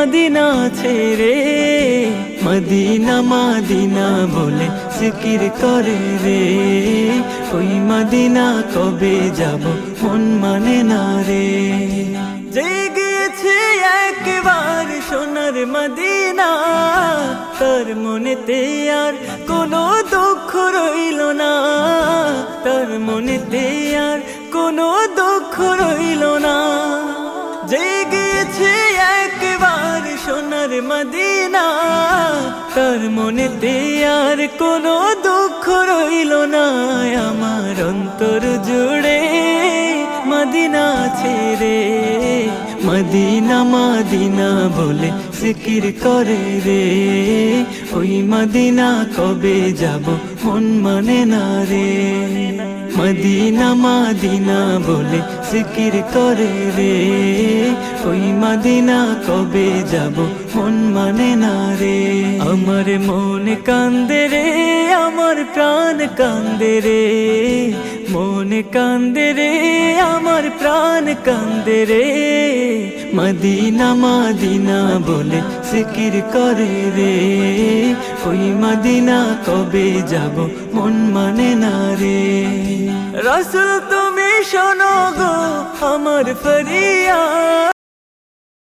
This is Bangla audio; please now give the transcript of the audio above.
মদিনা ছেড়ে, মদিনা মদিনা বলে সিকির করে রে। ওই মদিনা কবে যাব মন মানে না রে। জেগেছে একবার সোনার মদিনা, তার মনেতে আর কোনো দুঃখ রইল না। তার মনেতে আর কোনো দুঃখ রইল না সোনার মদিনা, তার মনেতে আর কোনো দুঃখ রইল না। আমার অন্তর জুড়ে মদিনা ছেড়ে, মদিনা মদিনা বলে সিকির করে রে। ওই মদিনা কবে যাব মন মানে না রে। মদিনা মদিনা বলে সিকির করে রে ওই মদিনা কবে যাব? মন মানে না রে। আমার মন কান্দে রে, আমার প্রাণ কান্দে রে। মন কান্দে রে, আমার প্রাণ কান্দে রে। মদিনা মদিনা বলে সিকির করে রে। ওই মদিনা কবে যাব? মন মানে না রে। রসুল তুমি শোনো গো আমার ফরিয়া